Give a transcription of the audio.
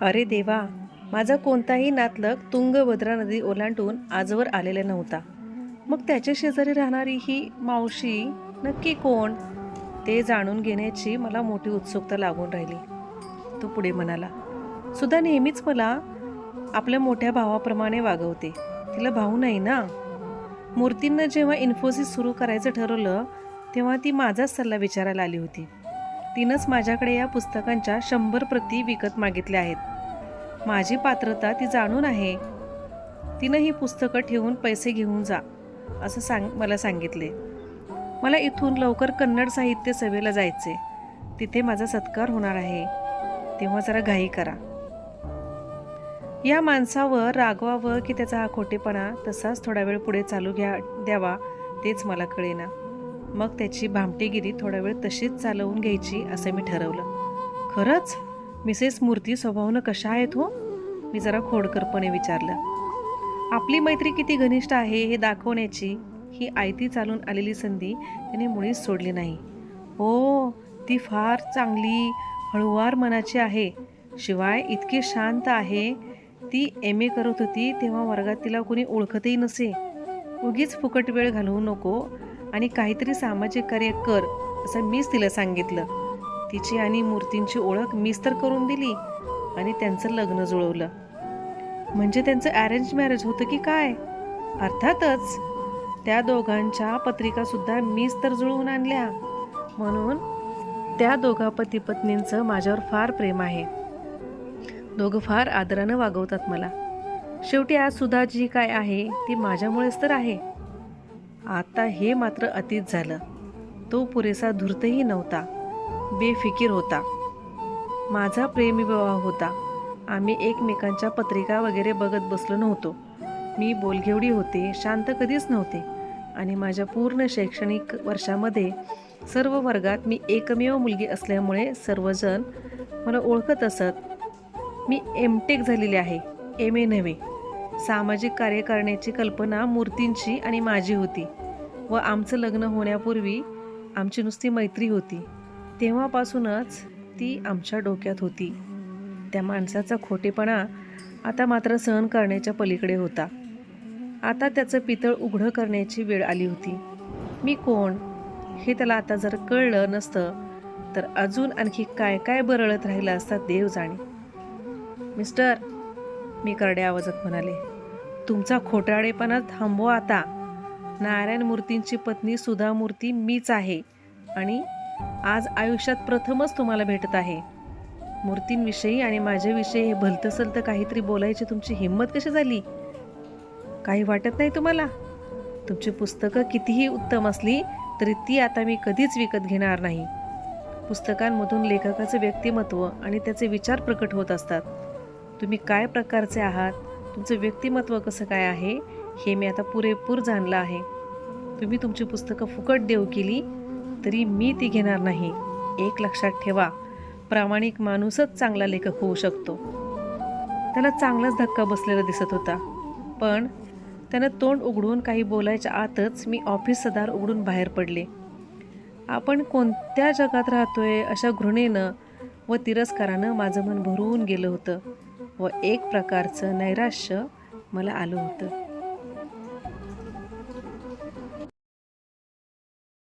अरे देवा माझा कोणताही नातलग तुंगभद्रा नदी ओलांडून आजवर आलेला नव्हता. मग त्याच्या शेजारी राहणारी ही मावशी नक्की कोण? ते जाणून घेण्याची मला मोठी उत्सुकता लागून राहिली. तो पुढे म्हणाला सुद्धा नेहमीच मला आपल्या मोठ्या भावाप्रमाणे वागवते. तिला भाऊ नाही ना? मूर्तींना जेव्हा इन्फोसिस सुरू करायचं ठरवलं तेव्हा ती माझाच सल्ला विचारायला आली होती. तिनंच माझ्याकडे या पुस्तकांच्या शंभर प्रती विकत मागितल्या आहेत. माझी पात्रता ती जाणून आहे. तिनं ही पुस्तकं ठेवून पैसे घेऊन जा असं सांग मला सांगितले. मला इथून लवकर कन्नड साहित्य सभेला जायचे. तिथे माझा सत्कार होणार आहे. तेव्हा जरा घाई करा. या माणसावर रागवावं की त्याचा हा खोटेपणा तसाच थोडा वेळ पुढे चालू घ्या द्यावा तेच मला कळेना. मग त्याची भामटेगिरी थोडा वेळ तशीच चालवून घ्यायची असं मी ठरवलं. खरंच? मिसेस मूर्ती स्वभावनं कशा आहेत हो? मी जरा खोडकरपणे विचारलं. आपली मैत्री किती घनिष्ठ आहे हे दाखवण्याची? ही आयती चालून आलेली संधी त्याने मुळीच सोडली नाही. हो ती फार चांगली हळुवार मनाची आहे. शिवाय इतकी शांत आहे. ती एम ए करत होती तेव्हा वर्गात तिला कोणी ओळखतही नसे. उगीच फुकट वेळ घालवू नको. आणि काहीतरी सामाजिक कार्य कर असं मीच तिला सांगितलं. तिची आणि मूर्तींची ओळख मीच तर करून दिली आणि त्यांचं लग्न जुळवलं. म्हणजे त्यांचं अरेंज मॅरेज होतं की काय? अर्थातच त्या दोघांच्या पत्रिकासुद्धा मीच तर जुळवून आणल्या. म्हणून त्या दोघा पती पत्नींचं माझ्यावर फार प्रेम आहे. दोघं फार आदरानं वागवतात मला. शेवटी आज सुद्धा जी काय आहे ती माझ्यामुळेच तर आहे. आता हे मात्र अतीत झालं. तो पुरेसा धूर्तही नव्हता. बेफिकीर होता. माझा प्रेमविवाह होता. आम्ही एकमेकांच्या पत्रिका वगैरे बघत बसलो नव्हतो. मी बोलघेवडी होते शांत कधीच नव्हते. आणि माझ्या पूर्ण शैक्षणिक वर्षामध्ये सर्व वर्गात मी एकमेव मुलगी असल्यामुळे सर्वजण मला ओळखत असत. मी एम टेक झालेली आहे. एम ए नव्हे. सामाजिक कार्य करण्याची कल्पना मूर्तींची आणि माझी होती व आमचं लग्न होण्यापूर्वी आमची नुसती मैत्री होती. तेव्हापासूनच ती आमच्या डोक्यात होती. त्या माणसाचा खोटेपणा आता मात्र सहन करण्याच्या पलीकडे होता. आता त्याचं पितळ उघडं करण्याची वेळ आली होती. मी कोण? हे त्याला आता जर कळलं नसतं तर अजून आणखी काय काय बरळत राहिलं असता देव जाणे. मिस्टर मी करड्या आवाजात म्हणाले तुमचा खोटाळेपणा थांबवा आता. नारायण मूर्तींची पत्नी सुधा मूर्ती मीच आहे आणि आज आयुष्यात प्रथमच तुम्हाला भेटत आहे. मूर्तींविषयी आणि माझ्याविषयी हे भलतं तर काहीतरी बोलायची तुमची हिंमत कशी झाली? काही वाटत नाही तुम्हाला? तुमची पुस्तकं कितीही उत्तम असली तरी ती आता मी कधीच विकत घेणार नाही. पुस्तकांमधून लेखकाचं व्यक्तिमत्व आणि त्याचे विचार प्रकट होत असतात. तुम्ही काय प्रकारचे आहात? तुमचं व्यक्तिमत्व कसं काय आहे? हे मी आता पुरेपूर जाणलं आहे. तुम्ही तुमची पुस्तकं फुकट देऊ केली तरी मी ती घेणार नाही. एक लक्षात ठेवा प्रामाणिक माणूसच चांगला लेखक होऊ शकतो. त्याला चांगलाच धक्का बसलेला दिसत होता. पण त्यानं तोंड उघडून काही बोलायच्या आतच मी ऑफिस सदार उघडून बाहेर पडले. आपण कोणत्या जगात राहतोय अशा घृणेनं व तिरस्कारानं माझं मन भरून गेलं होतं. व एक प्रकारचं नैराश्य मला आलं होतं.